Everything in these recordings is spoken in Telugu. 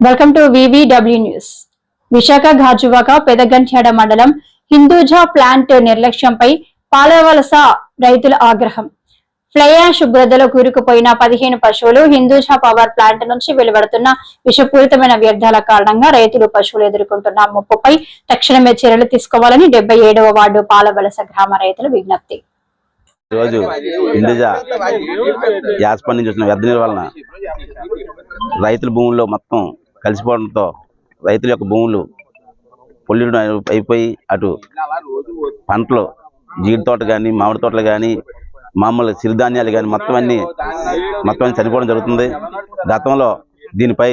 Welcome to VVW news Visakha Gajuwaka Pedagantyada మండలం హిందూజా ప్లాంట్ నిర్లక్ష్యంపై పాలవలస రైతుల ఆగ్రహం. ఫ్లయాష్ బురదలో కూరుకుపోయిన పదిహేను పశువులు హిందూజా పవర్ ప్లాంట్ నుంచి వెలువడుతున్న విషపూరితమైన వ్యర్థాల కారణంగా రైతులు పశువులు ఎదుర్కొంటున్న ముప్పుపై తక్షణమే చర్యలు తీసుకోవాలని డెబ్బై ఏడవ వార్డు పాలవలస గ్రామ రైతులు విజ్ఞప్తి. ఈరోజు ఇండిజా యాసపడి నుంచి వచ్చిన వ్యర్థ నిర్వహణ రైతుల భూముల్లో మొత్తం కలిసిపోవడంతో రైతుల యొక్క భూములు పొల్యూట్ అయిపోయి అటు పంటలు జీడి తోట కానీ మామిడి తోటలు కానీ మామూలు సిరిధాన్యాలు కానీ మొత్తం అన్ని మొత్తం అన్ని చనిపోవడం జరుగుతుంది. గతంలో దీనిపై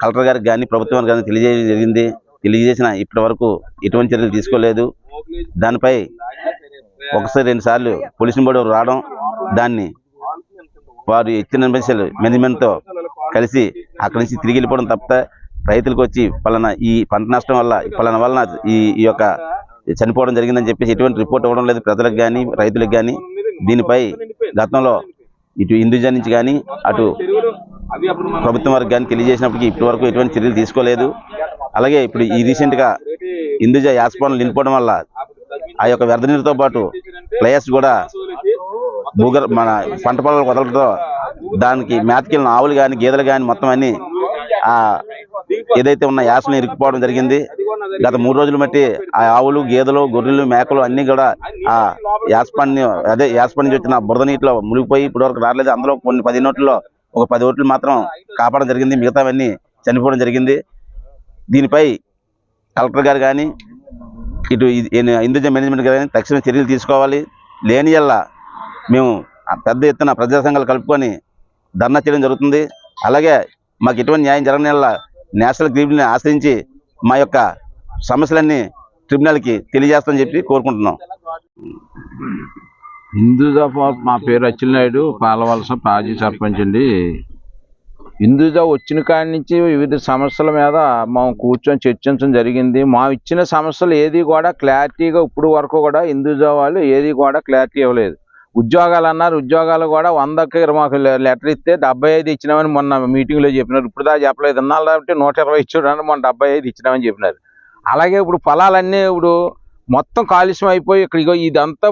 కలెక్టర్ గారికి కానీ ప్రభుత్వానికి కానీ తెలియజేయడం జరిగింది. తెలియజేసిన ఇప్పటి వరకు ఎటువంటి చర్యలు తీసుకోలేదు. దానిపై ఒకసారి రెండు సార్లు పోలీసులు బోర్డు రావడం దాన్ని వారు ఇచ్చిన మెసేజ్ మేనేజ్మెంట్తో కలిసి అక్కడి నుంచి తిరిగి వెళ్ళిపోవడం తప్పితే రైతులకు వచ్చి పలానా ఈ పంట నష్టం వల్ల పలానా వలన ఈ ఈ యొక్క చనిపోవడం జరిగిందని చెప్పేసి ఎటువంటి రిపోర్ట్ ఇవ్వడం లేదు. ప్రజలకు కానీ రైతులకు కానీ దీనిపై గతంలో ఇటు ఇండివిజువల్ నుంచి కానీ అటు ప్రభుత్వం వారికి కానీ తెలియజేసినప్పటికీ ఇప్పటి వరకు ఎటువంటి చర్యలు తీసుకోలేదు. అలాగే ఇప్పుడు ఈ రీసెంట్గా ఇండిజా యాస్పాన్లు నిలిపోవడం వల్ల ఆ యొక్క వ్యర్థ నీరుతో పాటు ప్లేయర్స్ కూడా భూగర్ మన పంట పొలాలు వదలడంతో దానికి మేతకిలిన ఆవులు కానీ గేదెలు కానీ మొత్తం అన్ని ఏదైతే ఉన్న యాసను ఇరుక్కుపోవడం జరిగింది. గత మూడు రోజులు బట్టి ఆ ఆవులు గేదెలు గొర్రెలు మేకలు అన్నీ కూడా ఆ యాసపండి అదే యాసపండి వచ్చిన బురద నీటిలో మునిగిపోయి ఇప్పటివరకు రాలేదు. అందులో కొన్ని పది నోట్లలో ఒక పది ఓట్లు మాత్రం కాపాడడం జరిగింది. మిగతావన్నీ చనిపోవడం జరిగింది. దీనిపై కలెక్టర్ గారు కానీ ఇటు ఇండివిజువల్ మేనేజ్మెంట్ కానీ తక్షణ చర్యలు తీసుకోవాలి. లేని మేము పెద్ద ఎత్తున ప్రజా సంఘాలు కలుపుకొని ధర్నా చేయడం జరుగుతుంది. అలాగే మాకు ఎటువంటి న్యాయం జరగని వల్ల నేషనల్ ట్రిబ్యునల్ని ఆశ్రయించి మా యొక్క సమస్యలన్నీ ట్రిబ్యునల్కి తెలియజేస్తామని చెప్పి కోరుకుంటున్నాం. హిందూజా మా పేరు అచ్చెన్నాయుడు పాలవలస పాజీ సర్పంచ్ అండి. హిందూజా వచ్చిన కాడి నుంచి వివిధ సమస్యల మీద మేము కూర్చొని చర్చించడం జరిగింది. మా ఇచ్చిన సమస్యలు ఏది కూడా క్లారిటీగా ఇప్పుడు వరకు కూడా హిందూజా వాళ్ళు ఏది కూడా క్లారిటీ ఇవ్వలేదు. ఉద్యోగాలు అన్నారు ఉద్యోగాలు కూడా వందకి మాకు లెటర్ ఇస్తే డెబ్బై ఐదు ఇచ్చినామని మొన్న మీటింగ్లో చెప్పినారు. ఇప్పుడు దా చెప్పలేదు. ఇన్నాళ్ళు కాబట్టి నూట ఇరవై ఇచ్చాడు మొన్న డెబ్బై ఐదు ఇచ్చినామని చెప్పినారు. అలాగే ఇప్పుడు పొలాలన్నీ ఇప్పుడు మొత్తం కాలుష్యం అయిపోయి ఇక్కడ ఇదంతా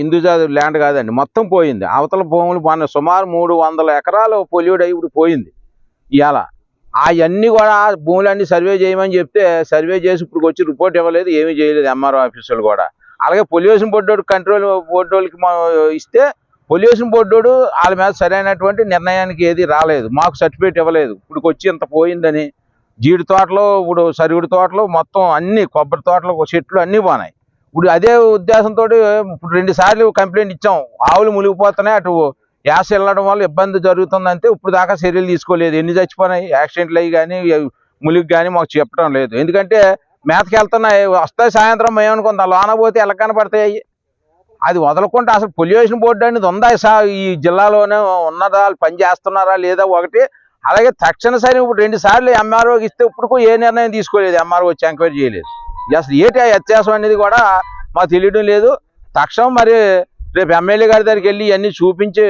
హిందూజా ల్యాండ్ కాదండి. మొత్తం పోయింది. అవతల భూములు మన సుమారు మూడు వందల ఎకరాలు పొల్యూడ్ అయ్యి ఇప్పుడు పోయింది. ఇవాళ అవన్నీ కూడా భూములన్నీ సర్వే చేయమని చెప్తే సర్వే చేసి ఇప్పుడు వచ్చి రిపోర్ట్ ఇవ్వలేదు ఏమీ చేయలేదు ఎంఆర్ఓ ఆఫీసులు కూడా. అలాగే పొల్యూషన్ బోర్డు కంట్రోల్ బోర్డు వాళ్ళకి మా ఇస్తే పొల్యూషన్ బోర్డు వాళ్ళ మీద సరైనటువంటి నిర్ణయానికి ఏది రాలేదు. మాకు సర్టిఫికేట్ ఇవ్వలేదు. ఇప్పుడు వచ్చి ఇంత పోయిందని జీడి తోటలు ఇప్పుడు సరుగుడి తోటలు మొత్తం అన్ని కొబ్బరి తోటలు చెట్లు అన్నీ పోనాయి. ఇప్పుడు అదే ఉద్దేశంతో ఇప్పుడు రెండు సార్లు కంప్లైంట్ ఇచ్చాం. ఆవులు మునిగిపోతున్నాయి. అటు యాస వెళ్ళడం వల్ల ఇబ్బంది జరుగుతుందంటే ఇప్పుడు దాకా చర్యలు తీసుకోలేదు. ఎన్ని చచ్చిపోయినాయి యాక్సిడెంట్లు అయ్యి కానీ ములిగి కానీ మాకు చెప్పడం లేదు. ఎందుకంటే మేతకి వెళ్తున్నాయి వస్తాయి సాయంత్రం మేము అనుకుందాం లోన పోతే ఎలా కనపడతాయి? అది వదలకుండా అసలు పొల్యూషన్ బోర్డు అనేది ఉందా? సార్ ఈ జిల్లాలోనే ఉన్నదా? వాళ్ళు పని చేస్తున్నారా లేదా? ఒకటి అలాగే తక్షణ సరే ఇప్పుడు రెండు సార్లు ఎంఆర్ఓకి ఇస్తే ఇప్పుడు ఏ నిర్ణయం తీసుకోలేదు. ఎంఆర్ఓ వచ్చి ఎంక్వైరీ చేయలేదు. అసలు ఏంటి ఆ వ్యత్యాసం అనేది కూడా మాకు తెలియడం లేదు. తక్షణం మరి రేపు ఎమ్మెల్యే గారి దగ్గరికి వెళ్ళి ఇవన్నీ చూపించి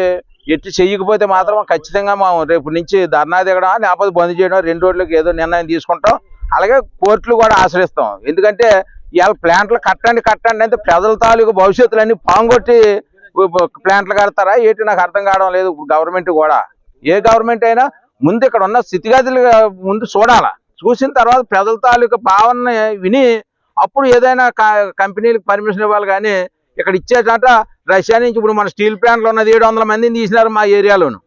ఎట్టి చెయ్యకపోతే మాత్రం ఖచ్చితంగా మేము రేపు నుంచి ధర్నా దిగడం లేకపోతే బంద్ చేయడం రెండు రోజులకి ఏదో నిర్ణయం తీసుకుంటాం. అలాగే కోర్టులు కూడా ఆశ్రయిస్తాం. ఎందుకంటే ఇవాళ ప్లాంట్లు కట్టండి కట్టండి అంటే ప్రజల తాలూకు భవిష్యత్తులన్నీ పాంగొట్టి ప్లాంట్లు కడతారా? ఏంటి నాకు అర్థం కావడం లేదు. ఇప్పుడు గవర్నమెంట్ కూడా. ఏ గవర్నమెంట్ అయినా ముందు ఇక్కడ ఉన్న స్థితిగతులు ముందు చూడాలా. చూసిన తర్వాత ప్రజల తాలూకు భావన విని అప్పుడు ఏదైనా క- కంపెనీలకు పర్మిషన్ ఇవ్వాలి కానీ ఇక్కడ ఇచ్చేటట రష్యా నుంచి ఇప్పుడు మన స్టీల్ ప్లాంట్లో ఉన్నది ఏడు వందల మందిని తీసినారు మా ఏరియాలోను.